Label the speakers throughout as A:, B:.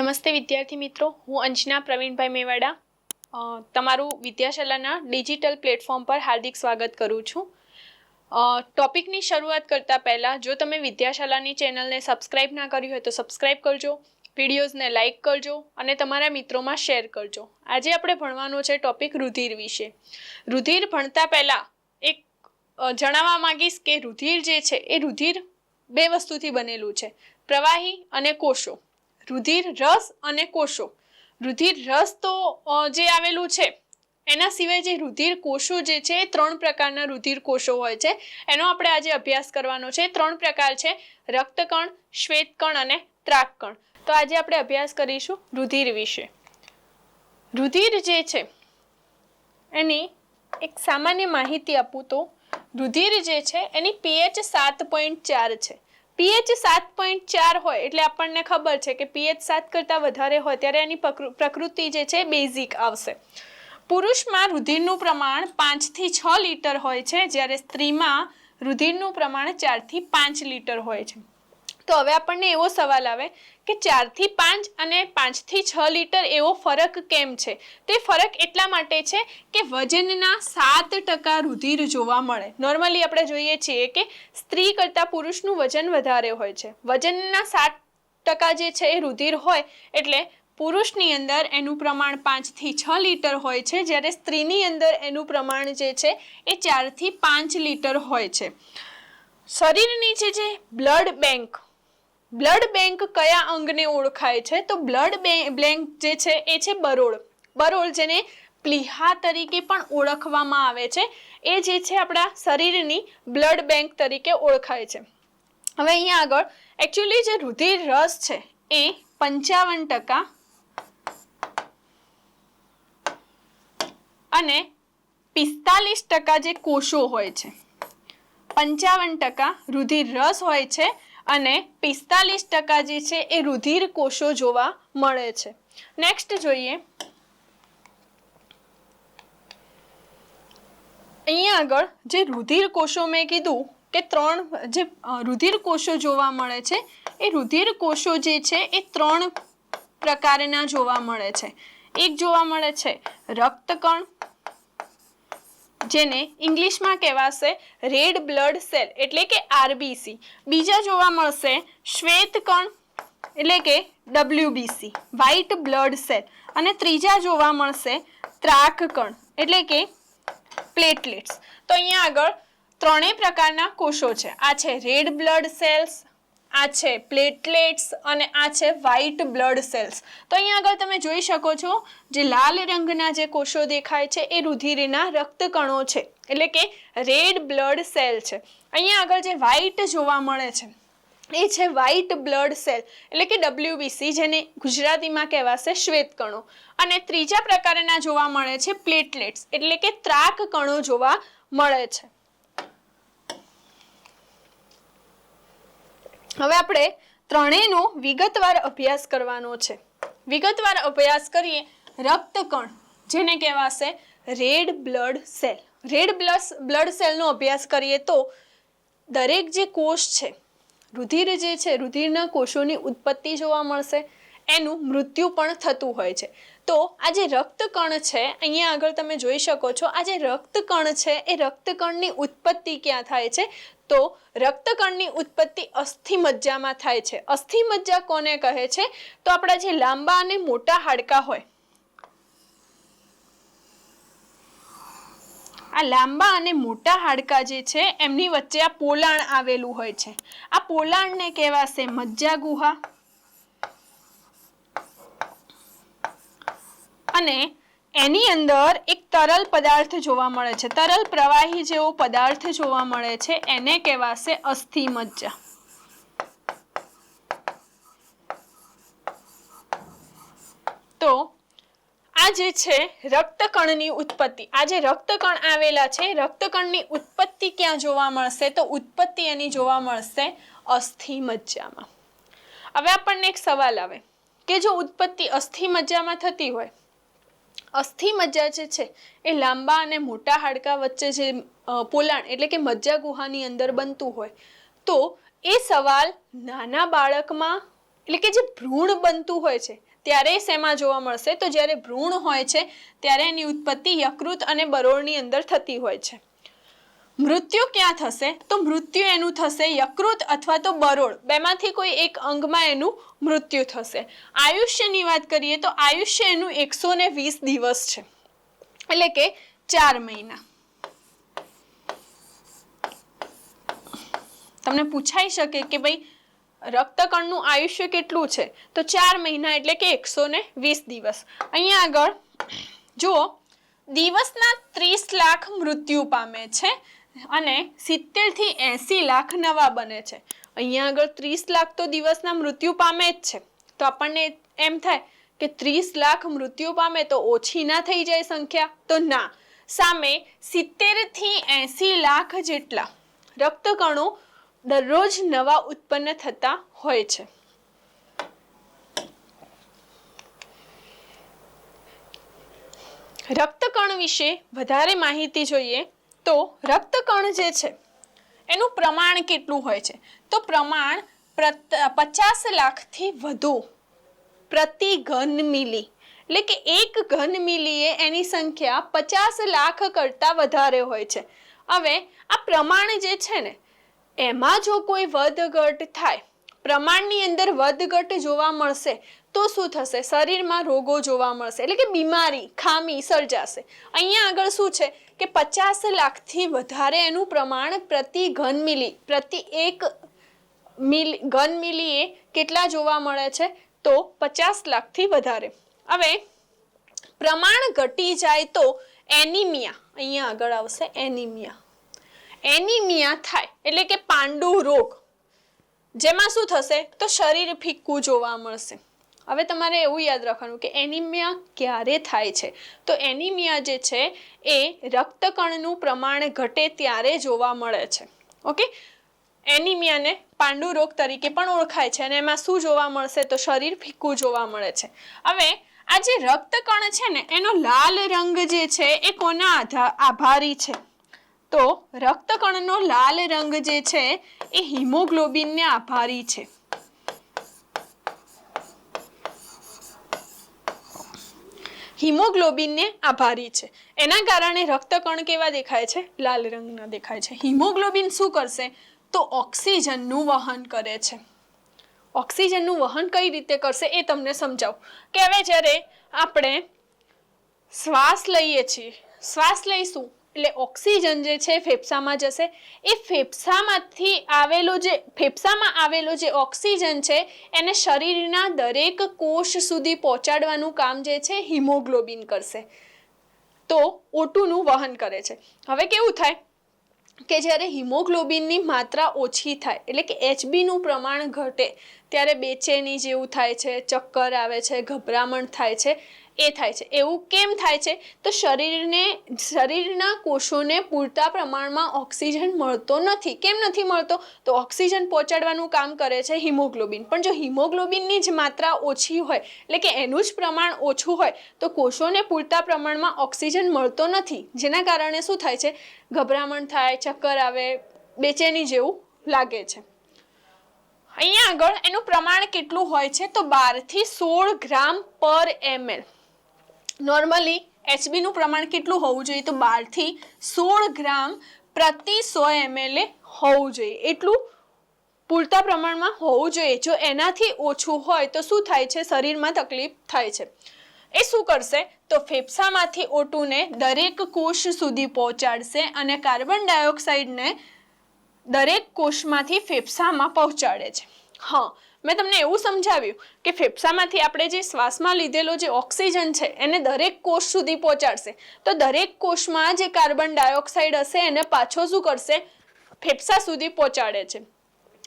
A: નમસ્તે વિદ્યાર્થી મિત્રો, હું અંજના પ્રવીણભાઈ મેવાડા. તમારું વિદ્યાશાલાના ડિજિટલ પ્લેટફોર્મ પર હાર્દિક સ્વાગત કરું છું. ટોપિકની શરૂઆત કરતાં પહેલાં, જો તમે વિદ્યાશાલાની ચેનલને સબસ્ક્રાઇબ ના કરી હોય તો સબસ્ક્રાઇબ કરજો, વિડીયોઝને લાઇક કરજો અને તમારા મિત્રોમાં શેર કરજો. આજે આપણે ભણવાનો છે ટોપિક રુધિર વિશે. રુધિર ભણતા પહેલાં એક જણાવવા માંગીશ કે રુધિર જે છે એ રુધિર બે વસ્તુથી બનેલું છે, પ્રવાહી અને કોષો. રુધિર, રસ અને કોષો. રુધિર, રસ તો જે આવેલું છે, એના સિવાય જે રુધિર કોષો જે છે, એ ત્રણ પ્રકારના રુધિર કોષો હોય છે. એનો આપણે આજે અભ્યાસ કરવાનો છે. ત્રણ પ્રકાર છે, રક્તકણ, શ્વેતકણ અને ત્રાકકણ તો આજે આપણે અભ્યાસ કરીશું રુધિર વિશે. રુધિર જે છે, એની એક સામાન્ય માહિતી આપું તો, રુધિર જે છે, એની પીએચ સાત પોઈન્ટ ચાર છે. પીએચ સાત પોઈન્ટ ચાર હોય એટલે આપણને ખબર છે કે પીએચ સાત કરતાં વધારે હોય ત્યારે એની પ્રકૃ- પ્રકૃતિ જે છે બેઝિક આવશે. પુરુષમાં રુધિરનું પ્રમાણ પાંચથી છ લીટર હોય છે, જ્યારે સ્ત્રીમાં રુધિરનું પ્રમાણ ચારથી પાંચ લીટર હોય છે. તો હવે આપણને એવો સવાલ આવે કે ચારથી પાંચ અને પાંચથી છ લીટર એવો ફરક કેમ છે? તે ફરક એટલા માટે છે કે વજનના સાત ટકા રુધિર જોવા મળે. નોર્મલી આપણે જોઈએ છીએ કે સ્ત્રી કરતાં પુરુષનું વજન વધારે હોય છે. વજનના સાત ટકા જે છે એ રુધિર હોય એટલે પુરુષની અંદર એનું પ્રમાણ પાંચથી છ લીટર હોય છે, જ્યારે સ્ત્રીની અંદર એનું પ્રમાણ જે છે એ ચારથી પાંચ લીટર હોય છે. શરીરની જે જે બ્લડ બેંક બ્લડ બેંક કયા અંગને ઓળખાય છે? તો બ્લડ બેંક જે છે, એ છે બરોળ. બરોળ જેને પ્લીહા તરીકે પણ ઓળખવામાં આવે છે. એ જે છે આપણા શરીરની બ્લડ બેંક તરીકે ઓળખાય છે. હવે અહીંયા આગળ એકચ્યુઅલી જે રુધિર રસ છે, એ પંચાવન ટકા અને પિસ્તાલીસ ટકા જે કોષો હોય છે, પંચાવન ટકા રુધિર રસ હોય છે અને પિસ્તાલીસ ટકા જે છે એ રુધિર કોષો જોવા મળે છે. નેક્સ્ટ જોઈએ. અહીંયા આગળ જે રુધિર કોષો મેં કીધું કે ત્રણ જે રુધિર કોષો જોવા મળે છે, એ રુધિર કોષો જે છે એ ત્રણ પ્રકારના જોવા મળે છે. એક જોવા મળે છે રક્તકણ જેને ઇંગ્લિશમાં કહેવાશે રેડ બ્લડ સેલ એટલે કે આરબીસી. બીજા જોવા મળશે શ્વેતકણ એટલે કે ડબલ્યુબીસી, વ્હાઇટ બ્લડ સેલ. અને ત્રીજા જોવા મળશે ત્રાકકણ એટલે કે પ્લેટલેટ્સ. તો અહીંયા આગળ ત્રણેય પ્રકારના કોષો છે. આ છે રેડ બ્લડ સેલ્સ આ છે પ્લેટલેટ્સ અને આ છે વ્હાઇટ બ્લડ સેલ્સ તો અહીંયા આગળ તમે જોઈ શકો છો, જે લાલ રંગના જે કોષો દેખાય છે, એ રુધિરના રક્તકણો છે. એટલે કે રેડ બ્લડ સેલ છે. અહીંયા આગળ જે વ્હાઇટ જોવા મળે છે, એ છે વ્હાઇટ બ્લડ સેલ એટલે કે ડબલ્યુબીસી જેને ગુજરાતીમાં કહેવાશે શ્વેતકણો. અને ત્રીજા પ્રકારના જોવા મળે છે પ્લેટલેટ્સ એટલે કે ત્રાક કણો જોવા મળે છે. હવે આપણે ત્રણેયનો વિગતવાર અભ્યાસ કરવાનો છે. વિગતવાર અભ્યાસ કરીએ રક્તકણ, જેને કહેવાશે red blood cell. Red blood, blood સેલનો અભ્યાસ કરીએ તો દરેક જે કોષ છે, રુધિર જે છે, રુધિરના કોષોની ઉત્પત્તિ જોવા મળશે. એનું મૃત્યુ પણ થતું હોય છે. તો આ જે રક્તકણ છે, અહીંયા આગળ તમે જોઈ શકો છો, આ જે રક્તકણ છે, એ રક્તકણની ઉત્પત્તિ ક્યાં થાય છે? તો રક્તકણની ઉત્પત્તિ અસ્થિમજ્જામાં થાય છે. અસ્થિમજ્જા કોને કહે છે? તો આપણા જે લાંબા અને મોટા હાડકાં હોય, આ લાંબા અને મોટા હાડકા જે છે, એમની વચ્ચે આ પોલાણ આવેલું હોય છે. આ પોલાણને કહેવાશે મજ્જા ગુહા. અને એની અંદર એક તરલ પદાર્થ જોવા મળે છે. તરલ પ્રવાહી જેવો પદાર્થ જોવા મળે છે. એને કહેવાશે અસ્થિમજ્જા. તો આ જે છે રક્તકણની ઉત્પત્તિ. આ જે રક્તકણ આવેલા છે, રક્તકણની ઉત્પત્તિ ક્યાં જોવા મળશે? તો ઉત્પત્તિ એની જોવા મળશે અસ્થિમજ્જામાં. હવે આપણને એક સવાલ આવે કે જો ઉત્પત્તિ અસ્થિમજ્જામાં થતી હોય અસ્થિમજ્જા જે છે, એ લાંબા અને મોટા હાડકાં વચ્ચે જે પોલાણ એટલે કે મજ્જા ગુહાની અંદર બનતું હોય, તો એ સવાલ નાના બાળકમાં એટલે કે જે ભ્રૂણ બનતું હોય છે, ત્યારે શેમાં જોવા મળશે? તો જ્યારે ભ્રૂણ હોય છે, ત્યારે એની ઉત્પત્તિ યકૃત અને બરોળની અંદર થતી હોય છે. મૃત્યુ ક્યાં થશે? તો મૃત્યુ એનું થશે યકૃત અથવા તો બરોળ. બેમાંથી કોઈ એક અંગમાં એનું મૃત્યુ થશે. આયુષ્યની વાત કરીએ તો આયુષ્ય એનું એકસો ને વીસ દિવસ છે. એટલે કે ચાર મહિના. તમને પૂછાઈ શકે કે ભાઈ રક્તકણનું આયુષ્ય કેટલું છે? તો ચાર મહિના એટલે કે એકસો ને વીસ દિવસ. અહીંયા આગળ જુઓ, દિવસના ત્રીસ લાખ મૃત્યુ પામે છે. અને સિત્તેરથી એંસી લાખ નવા બને છે. અહીંયા આગળ ત્રીસ લાખ તો દિવસના મૃત્યુ પામે જ છે. તો આપણને એમ થાય કે ત્રીસ લાખ મૃત્યુ પામે તો ઓછી ના થઈ જાય સંખ્યા? તો ના. સામે સિત્તેરથી એંસી લાખ જેટલા રક્તકણો દરરોજ નવા ઉત્પન્ન થતા હોય છે. રક્તકણ વિશે વધારે માહિતી જોઈએ તો રક્તકણ જે છે, એનું પ્રમાણ કેટલું હોય છે? તો પ્રમાણ પચાસ લાખથી વધુ પ્રતિ ઘન મિલી. એટલે કે એક ઘન મિલીએ એની સંખ્યા પચાસ લાખ કરતાં વધારે હોય છે. હવે આ પ્રમાણ જે છે ને, એમાં જો કોઈ વધઘટ થાય, પ્રમાણની અંદર વધઘટ જોવા મળશે તો શું થશે? શરીરમાં રોગો જોવા મળશે. એટલે કે બીમારી, ખામી, સર્જાશે. અહીંયા આગળ શું છે? કે પચાસ લાખથી વધારે એનું પ્રમાણ પ્રતિ ઘન મિલી, પ્રતિ એક મિલ, ઘન મિલીએ કેટલા જોવા મળે છે? તો પચાસ લાખથી વધારે. હવે, પ્રમાણ ઘટી જાય તો એનિમિયા, અહીંયા આગળ આવશે એનિમિયા. એનિમિયા થાય, એટલે કે પાંડુ રોગ. જેમાં શું થશે? તો શરીર ફીક્કું જોવા મળશે. હવે તમારે એવું યાદ રાખવાનું કે એનિમિયા ક્યારે થાય છે? તો એનિમિયા જે છે, એ રક્તકણનું પ્રમાણ ઘટે ત્યારે જોવા મળે છે. ઓકે? એનિમિયાને પાંડુ રોગ તરીકે પણ ઓળખાય છે અને એમાં શું જોવા મળશે? તો શરીર ફીક્કું જોવા મળે છે. હવે, આ જે રક્તકણ છે ને, એનો લાલ રંગ જે છે, એ કોના આભારી છે? તો રક્તકણનો લાલ રંગ જે છે, એ હિમોગ્લોબિનને આભારી છે. હિમોગ્લોબિનને આભારી છે. એના કારણે રક્તકણ કેવા દેખાય છે? લાલ રંગના દેખાય છે. હિમોગ્લોબિન શું કરશે? તો ઓક્સિજનનું વહન કરે છે. ઓક્સિજનનું વહન કઈ રીતે કરશે એ તમને સમજાવું. કે હવે જ્યારે આપણે શ્વાસ લઈએ છીએ, શ્વાસ લઈશું એટલે ઓક્સિજન જે છે ફેફસામાં જશે. એ ફેફસામાંથી આવેલો જે, ફેફસામાં આવેલો જે ઓક્સિજન છે, એને શરીરના દરેક કોષ સુધી પહોંચાડવાનું કામ જે છે હિમોગ્લોબિન કરશે. તો ઓટુનું વહન કરે છે. હવે કેવું થાય? કે જ્યારે હિમોગ્લોબિનની માત્રા ઓછી થાય, એટલે કે એચબીનું પ્રમાણ ઘટે, ત્યારે બેચેની જેવું થાય છે, ચક્કર આવે છે, ગભરામણ થાય છે એ થાય છે. એવું કેમ થાય છે? તો શરીરને, શરીરના કોષોને પૂરતા પ્રમાણમાં ઓક્સિજન મળતો નથી. કેમ નથી મળતો? તો ઓક્સિજન પહોંચાડવાનું કામ કરે છે હિમોગ્લોબિન. પણ જો હિમોગ્લોબિનની જ માત્રા ઓછી હોય, એટલે કે એનું જ પ્રમાણ ઓછું હોય, તો કોષોને પૂરતા પ્રમાણમાં ઓક્સિજન મળતો નથી. જેના કારણે શું થાય છે? ગભરામણ થાય, ચક્કર આવે, બેચેની જેવું લાગે છે. અહીંયા આગળ એનું પ્રમાણ કેટલું હોય છે? તો બારથી સોળ ગ્રામ પર એમએલ નોર્મલી એચબીનું પ્રમાણ કેટલું હોવું જોઈએ? તો બારથી સોળ ગ્રામ પ્રતિ સો એમએલએ હોવું જોઈએ. એટલું પૂરતા પ્રમાણમાં હોવું જોઈએ. જો એનાથી ઓછું હોય, તો શું થાય છે? શરીરમાં તકલીફ થાય છે. એ શું કરશે? તો ફેફસામાંથી ઓટુને દરેક કોષ સુધી પહોંચાડશે અને કાર્બન ડાયોક્સાઇડને દરેક કોષમાંથી ફેફસામાં પહોંચાડે છે. હા મેં તમને એવું સમજાવ્યું કે ફેફસામાંથી આપણે જે શ્વાસમાં લીધેલો જે ઓક્સિજન છે, એને દરેક કોષ સુધી પહોંચાડશે. તો દરેક કોષમાં જે કાર્બન ડાયોક્સાઇડ હશે, એને પાછો શું કરશે? ફેફસા સુધી પહોંચાડે છે.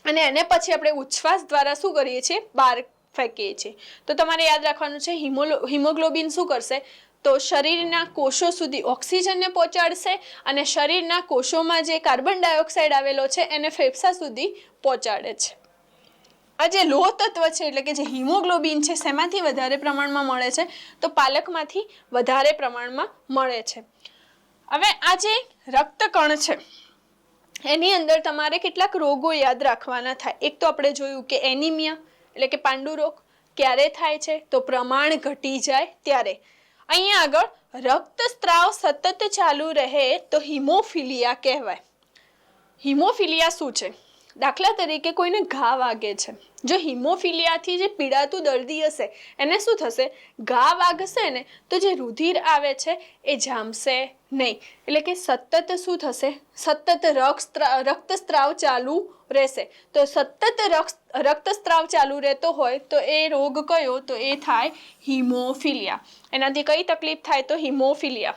A: અને એને પછી આપણે ઉચ્છ્વાસ દ્વારા શું કરીએ છીએ? બહાર ફેંકીએ છીએ. તો તમારે યાદ રાખવાનું છે, હિમોલો, હિમોગ્લોબિન શું કરશે? તો શરીરના કોષો સુધી ઓક્સિજનને પહોંચાડશે અને શરીરના કોષોમાં જે કાર્બન ડાયોક્સાઇડ આવેલો છે, એને ફેફસા સુધી પહોંચાડે છે. આ જે લોહ તત્વ છે, એટલે કે જે હિમોગ્લોબિન છે, શેમાંથી વધારે પ્રમાણમાં મળે છે? તો પાલકમાંથી વધારે પ્રમાણમાં મળે છે. હવે આ જે રક્તકણ છે, એની અંદર તમારે કેટલાક રોગો યાદ રાખવાના થાય. એક તો આપણે જોયું કે એનિમિયા, એટલે કે પાંડુ રોગ, ક્યારે થાય છે? તો પ્રમાણ ઘટી જાય ત્યારે. અહીંયા આગળ, રક્તસ્ત્રાવ સતત ચાલુ રહે તો હિમોફિલિયા કહેવાય. હિમોફિલિયા શું છે? દાખલા તરીકે કોઈને ઘા વાગે છે. જો હિમોફિલિયાથી જે પીડાતું દર્દી હશે, એને શું થશે? ઘા વાગશે ને, તો જે રુધિર આવે છે, એ જામશે નહીં. એટલે કે સતત શું થશે? સતત રક્ત રક્તસ્રાવ ચાલુ રહેશે. તો સતત રક્તસ્ત્રાવ ચાલુ રહેતો હોય, તો એ રોગ કયો? તો એ થાય હિમોફિલિયા. એનાથી કઈ તકલીફ થાય? તો હિમોફિલિયા.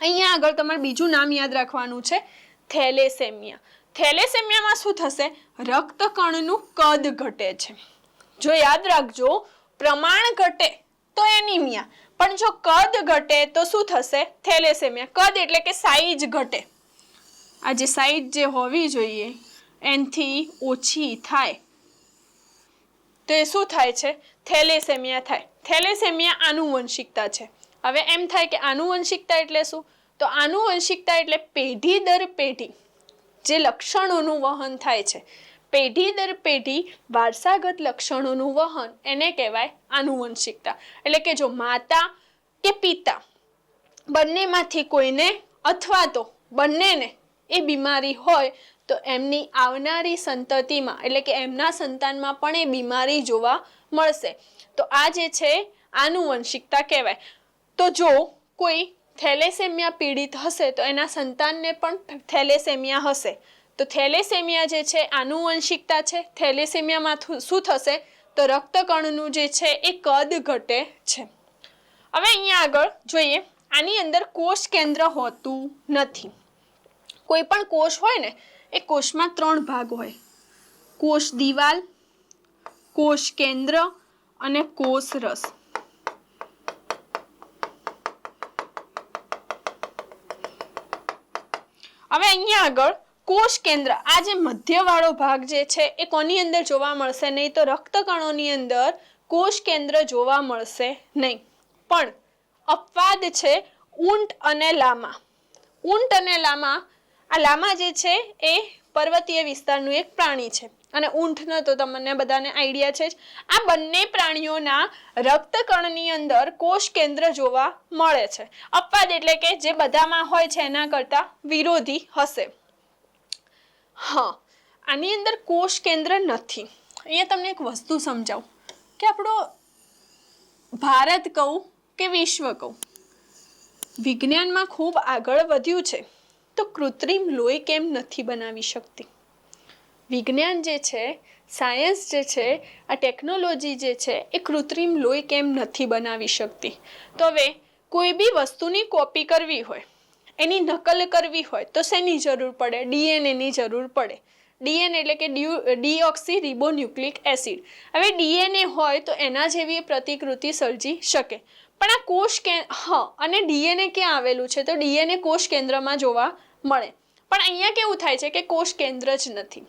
A: અહીંયા આગળ તમારે બીજું નામ યાદ રાખવાનું છે, થેલેસેમિયા. થેલેસેમિયામાં શું થશે? રક્તકણનું કદ ઘટે છે. જો યાદ રાખજો, પ્રમાણ ઘટે તો એનિમિયા. પણ જો કદ ઘટે તો શું થશે? થેલેસેમિયા. કદ એટલે કે સાઈઝ ઘટે. આ જે સાઈઝ જે હોવી જોઈએ, એનથી ઓછી થાય. તો એ શું થાય છે? થેલેસેમિયા થાય. થેલેસેમિયા આનુવંશિકતા છે. હવે એમ થાય કે આનુવંશિકતા એટલે શું? તો આનુવંશિકતા એટલે પેઢી દર પેઢી. જે લક્ષણોનું વહન થાય છે. પેઢી દર પેઢી વારસાગત લક્ષણોનું વહન એને કહેવાય આનુવંશિકતા. એટલે કે જો માતા કે પિતા બંનેમાંથી કોઈને અથવા તો બંનેને એ બીમારી હોય તો એમની આવનારી સંતતિમાં એટલે કે એમના સંતાનમાં પણ એ બીમારી જોવા મળશે. તો આ જે છે આનુવંશિકતા કહેવાય. તો જો કોઈ થેલેસેમિયા પીડિત હશે તો એના સંતાનને પણ થેલેસેમિયા હશે. તો થેલેસેમિયા જે છે આનુવંશિકતા છે. થેલેસેમિયામાં શું થશે? તો રક્તકણનું જે છે, એ કદ ઘટે છે. હવે અહીંયા આગળ જોઈએ, આની અંદર કોષ કેન્દ્ર હોતું નથી. કોઈ પણ કોષ હોય ને, એ કોષમાં ત્રણ ભાગ હોય. કોષ દિવાલ, કોષ કેન્દ્ર અને કોષ રસ હવે અહીંયા આગળ કોષ કેન્દ્ર. આ જે મધ્યવાળો ભાગ જે છે, એ કોની અંદર જોવા મળશે? નહીં તો રક્તકણોની અંદર કોષ કેન્દ્ર જોવા મળશે નહીં. પણ અપવાદ છે ઊંટ અને લામા. ઊંટ અને લામા, આ લામા જે છે, એ પર્વતીય વિસ્તારનું એક પ્રાણી છે. અને ઊંટનો તો તમને બધાને આઈડિયા છે જ. આ બંને પ્રાણીઓના રક્તકણની અંદર કોષ કેન્દ્ર જોવા મળે છે. અપવાદ એટલે કે જે બધામાં હોય છે એના કરતાં વિરોધી હશે. હા, આની અંદર કોષ કેન્દ્ર નથી. અહીંયા તમને એક વસ્તુ સમજાવું. કે આપણો ભારત કહું કે વિશ્વ કહું, વિજ્ઞાનમાં ખૂબ આગળ વધ્યું છે. તો કૃત્રિમ લોહી કેમ નથી બનાવી શકતી? વિજ્ઞાન જે છે, સાયન્સ જે છે, આ ટેકનોલોજી જે છે, એ કૃત્રિમ લોહી કેમ નથી બનાવી શકતી? તો હવે કોઈ બી વસ્તુની કોપી કરવી હોય, એની નકલ કરવી હોય, તો શેની જરૂર પડે? ડીએનએની જરૂર પડે. ડીએનએ એટલે કે ડીઓક્સી રિબોન્યુક્લિક એસિડ. હવે ડીએનએ હોય તો એના જેવી પ્રતિકૃતિ સર્જી શકે. પણ આ કોષ કે, હા, અને ડીએનએ ક્યાં આવેલું છે? તો ડીએનએ કોષ કેન્દ્રમાં જોવા મળે. પણ અહીંયા કેવું થાય છે કે કોષ કેન્દ્ર જ નથી.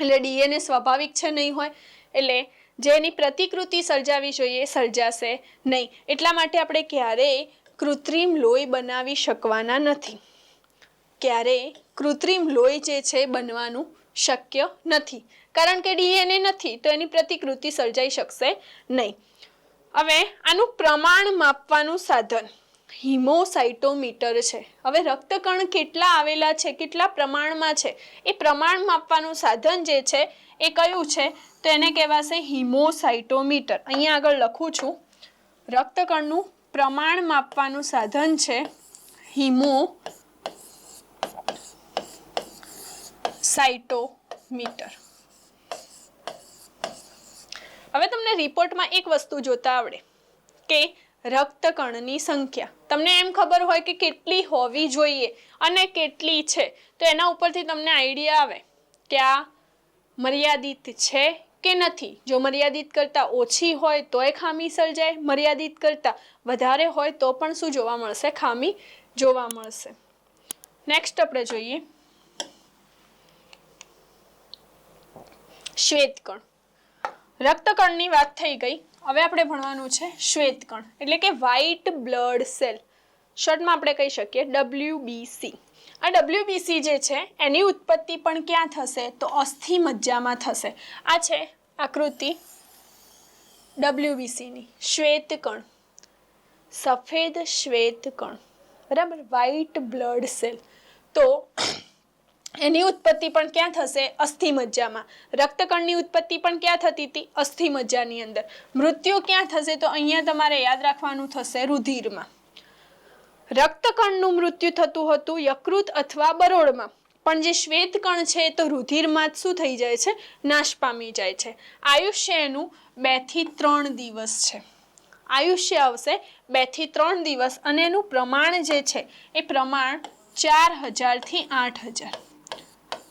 A: એટલે ડીએનએ સ્વાભાવિક છે નહીં હોય, એટલે જે એની પ્રતિકૃતિ સર્જાવી જોઈએ સર્જાશે નહીં. એટલા માટે આપણે ક્યારેય કૃત્રિમ લોહી બનાવી શકવાના નથી. ક્યારેય કૃત્રિમ લોહી જે છે બનવાનું શક્ય નથી. કારણ કે ડીએનએ નથી, તો એની પ્રતિકૃતિ સર્જાઈ શકશે નહીં. હવે આનું પ્રમાણ માપવાનું સાધન. હિમોસાઇટોમીટર છે. હવે રક્તકણ કેટલા આવેલા છે, કેટલા પ્રમાણમાં છે? એ પ્રમાણ માપવાનું સાધન જે છે, એ કયું છે? તો એને કહેવાશે હિમોસાઇટોમીટર. અહીંયા આગળ લખું છું. રક્તકણનું પ્રમાણ માપવાનું સાધન છે હિમો સાઇટોમીટર હવે તમને રિપોર્ટમાં એક વસ્તુ જોતા આવડે કે રક્તકણની સંખ્યા. તમને એમ ખબર હોય કે કેટલી હોવી જોઈએ અને કેટલી છે, તો એના ઉપરથી તમને આઈડિયા આવે કે આ મર્યાદિત છે કે નથી. જો મર્યાદિત કરતાં ઓછી હોય તોય ખામી સર્જાય, મર્યાદિત કરતાં વધારે હોય તો પણ શું જોવા મળશે? ખામી જોવા મળશે. નેક્સ્ટ આપણે જોઈએ. શ્વેતકણ. રક્તકણની વાત થઈ ગઈ. હવે આપણે ભણવાનું છે શ્વેતકણ, એટલે કે વ્હાઇટ બ્લડ સેલ શોર્ટમાં આપણે કહી શકીએ ડબલ્યુબીસી આ ડબલ્યુબીસી જે છે, એની ઉત્પત્તિ પણ ક્યાં થશે? તો અસ્થિ મજ્જામાં થશે. આ છે આકૃતિ ડબલ્યુબીસીની શ્વેતકણ. સફેદ શ્વેત કણ બરાબર? વ્હાઇટ બ્લડ સેલ તો એની ઉત્પત્તિ પણ ક્યાં થશે? અસ્થિ મજ્જામાં. રક્તકણની ઉત્પત્તિ પણ ક્યાં થતી હતી? અસ્થિ મજ્જાની અંદર. મૃત્યુ ક્યાં થશે તો અહીંયા તમારે યાદ રાખવાનું થશે રુધિરમાં. રક્તકણનું મૃત્યુ થતું હતું યકૃત અથવા બરોળમાં. પણ જે શ્વેતકણ છે તો રુધિરમાં જ શું થઈ જાય છે? નાશ પામી જાય છે. આયુષ્ય એનું બેથી ત્રણ દિવસ છે. આયુષ્ય આવશે બેથી ત્રણ દિવસ અને એનું પ્રમાણ જે છે એ પ્રમાણ ચાર હજારથી આઠ હજાર.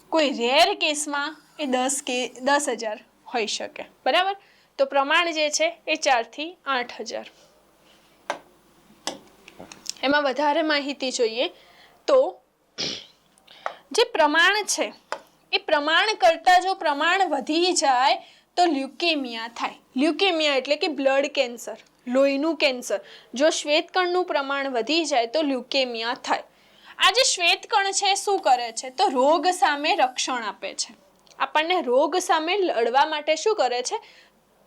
A: કોઈ રેર કેસમાં એ દસ કે, દસ હજાર હોઈ શકે. બરાબર? તો પ્રમાણ જે છે એ ચારથી આઠ હજાર. એમાં વધારે માહિતી જોઈએ તો જે પ્રમાણ છે, એ પ્રમાણ કરતાં જો પ્રમાણ વધી જાય તો લ્યુકેમિયા થાય. લ્યુકેમિયા એટલે કે બ્લડ કેન્સર, લોહીનું કેન્સર. જો શ્વેતકણનું પ્રમાણ વધી જાય તો લ્યુકેમિયા થાય. આ જે શ્વેતકણ છે, શું કરે છે? તો રોગ સામે રક્ષણ આપે છે. આપણને રોગ સામે લડવા માટે શું કરે છે?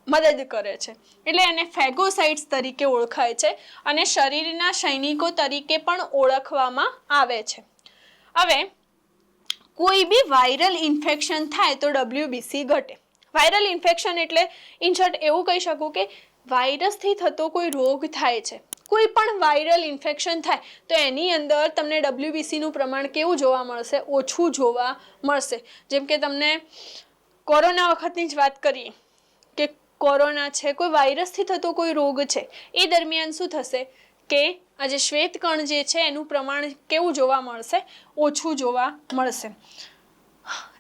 A: મદદ કરે છે. એટલે એને ફેગોસાઇટ્સ તરીકે ઓળખાય છે અને શરીરના સૈનિકો તરીકે પણ ઓળખવામાં આવે છે. હવે, કોઈ બી વાયરલ ઇન્ફેક્શન થાય તો ડબલ્યુબીસી ઘટે. વાયરલ ઇન્ફેક્શન એટલે, ઇન શોર્ટ એવું કહી શકું કે વાયરસથી થતો કોઈ રોગ થાય છે. કોઈ પણ વાયરલ ઇન્ફેક્શન થાય, તો એની અંદર તમને ડબલ્યુબીસીનું પ્રમાણ કેવું જોવા મળશે? ઓછું જોવા મળશે. જેમ કે તમને કોરોના વખતની જ વાત કરીએ કે કોરોના છે, કોઈ વાયરસથી થતો કોઈ રોગ છે, એ દરમિયાન શું થશે કે આજે શ્વેતકણ જે છે, એનું પ્રમાણ કેવું જોવા મળશે? ઓછું જોવા મળશે.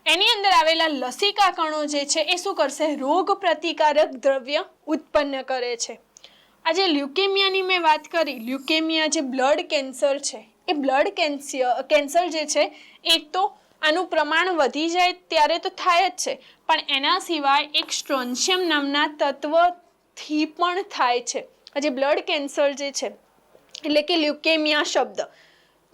A: એની અંદર આવેલા લસિકા કણો જે છે, એ શું કરશે? રોગ પ્રતિકારક દ્રવ્ય ઉત્પન્ન કરે છે. આજે લ્યુકેમિયાની મેં વાત કરી. લ્યુકેમિયા જે બ્લડ કેન્સર છે, એ બ્લડ કેન્સર કેન્સર જે છે એક તો આનું પ્રમાણ વધી જાય ત્યારે તો થાય જ છે. પણ એના સિવાય એક સ્ટ્રોન્શિયમ નામના તત્વથી પણ થાય છે. આજે બ્લડ કેન્સર જે છે, એટલે કે લ્યુકેમિયા શબ્દ.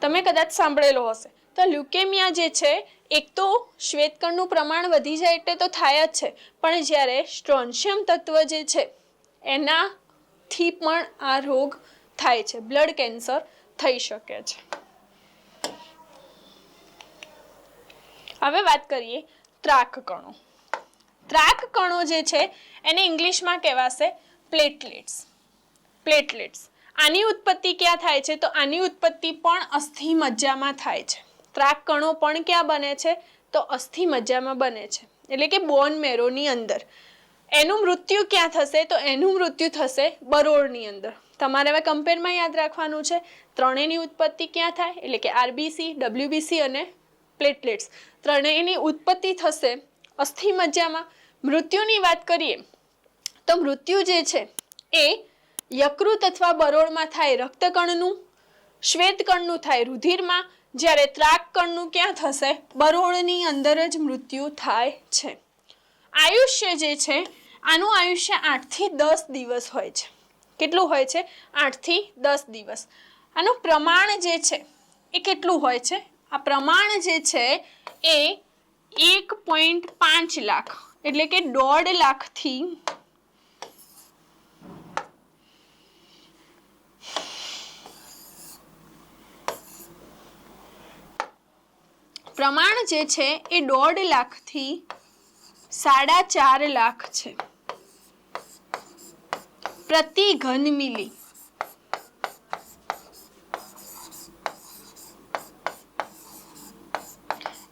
A: તમે કદાચ સાંભળેલો હશે. તો લ્યુકેમિયા જે છે, એક તો શ્વેતકણનું પ્રમાણ વધી જાય એટલે તો થાય જ છે. પણ જ્યારે સ્ટ્રોન્શિયમ તત્વ જે છે એનાથી પણ આ રોગ થાય છે. બ્લડ કેન્સર થઈ શકે છે. હવે વાત કરીએ ત્રાક કણો ત્રાક કણો જે છે, એને ઇંગ્લિશમાં કહેવાશે પ્લેટલેટ્સ. પ્લેટલેટ્સ. આની ઉત્પત્તિ ક્યાં થાય છે? તો આની ઉત્પત્તિ પણ અસ્થિ મજ્જામાં થાય છે. ત્રાક કણો પણ ક્યાં બને છે? તો અસ્થિ મજ્જામાં બને છે. એટલે કે બોન મેરોની અંદર. એનું મૃત્યુ ક્યાં થશે? તો એનું મૃત્યુ થશે બરોળની અંદર. તમારે હવે કમ્પેરમાં યાદ રાખવાનું છે, ત્રણેયની ઉત્પત્તિ ક્યાં થાય? એટલે કે આરબીસી, ડબલ્યુબીસી અને પ્લેટલેટ્સ. ત્રણેયની ઉત્પત્તિ થશે અસ્થિ મજ્જામાં. મૃત્યુની વાત કરીએ, તો મૃત્યુ જે છે, એ યકૃત અથવા બરોળમાં થાય રક્તકણનું, શ્વેતકણનું થાય રુધિરમાં. જ્યારે ત્રાકકણનું ક્યાં થશે? બરોળની અંદર જ મૃત્યુ થાય છે. આયુષ્ય જે છે, આનું આયુષ્ય આઠથી દસ દિવસ હોય છે. કેટલું હોય છે? આઠથી દસ દિવસ. આનું પ્રમાણ જે છે, એ કેટલું હોય છે? આ પ્રમાણ જે છે, એ એક પોઈન્ટ પાંચ લાખ, એટલે કે દોઢ લાખથી પ્રમાણ જે છે, એ દોઢ લાખથી સાડા ચાર લાખ છે. પ્રતિ ઘન મિલી.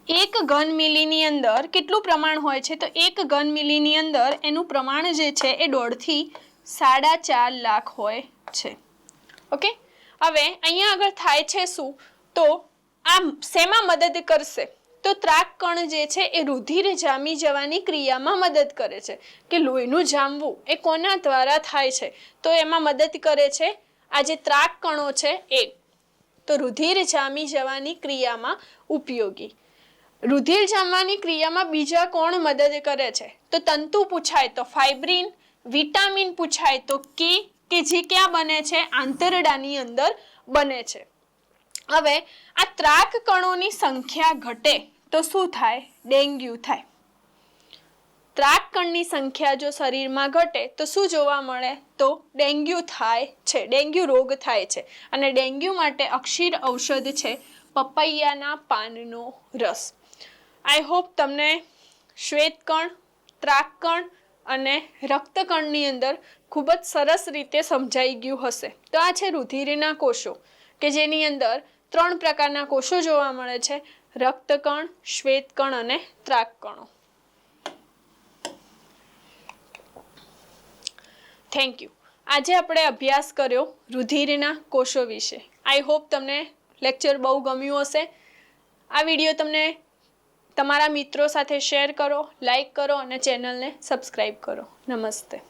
A: એક ઘન મિલીની અંદર કેટલું પ્રમાણ હોય છે? તો એક ઘન મિલીની અંદર એનું પ્રમાણ જે છે એ દોઢથી સાડા ચાર લાખ હોય છે. ઓકે? હવે અહીંયા આગળ થાય છે શું? તો આ શેમાં મદદ કરશે? તો ત્રાક કણ જે છે એ રુધિર જામી જવાની ક્રિયામાં મદદ કરે છે. કે લોહીનું જામવું એ કોના દ્વારા થાય છે? તો એમાં મદદ કરે છે આ જે ત્રાક કણો છે એ. તો રુધિર જામી જવાની ક્રિયામાં ઉપયોગી. રુધિર જામવાની ક્રિયામાં બીજા કોણ મદદ કરે છે? તો તંતુ પૂછાય તો ફાઇબ્રિન, વિટામિન પૂછાય તો કે કે જે ક્યાં બને છે? આંતરડાની અંદર બને છે. હવે આ ત્રાક કણોની સંખ્યા ઘટે તો શું થાય? ડેન્ગ્યુ થાય. ત્રાકકણની સંખ્યા જો શરીરમાં ઘટે, તો શું જોવા મળે? તો ડેન્ગ્યુ થાય છે. ડેન્ગ્યુ રોગ થાય છે. અને ડેન્ગ્યુ માટે અક્ષીર ઔષધ છે પપૈયાના પાનનો રસ. આઈ હોપ તમને શ્વેતકણ ત્રાકકણ અને રક્તકણની અંદર ખૂબ જ સરસ રીતે સમજાઈ ગયું હશે. તો આ છે રુધિરના કોષો, કે જેની અંદર ત્રણ પ્રકારના કોષો જોવા મળે છે. રક્તકણ, શ્વેતકણ અને ત્રાકકણો થેન્ક યુ આજે આપણે અભ્યાસ કર્યો રુધિરના કોષો વિશે. આઈ હોપ તમને લેક્ચર બહુ ગમ્યું હશે. આ વીડિયો તમને તમારા મિત્રો સાથે શેર કરો લાઈક કરો અને ચેનલને સબસ્ક્રાઈબ કરો. નમસ્તે.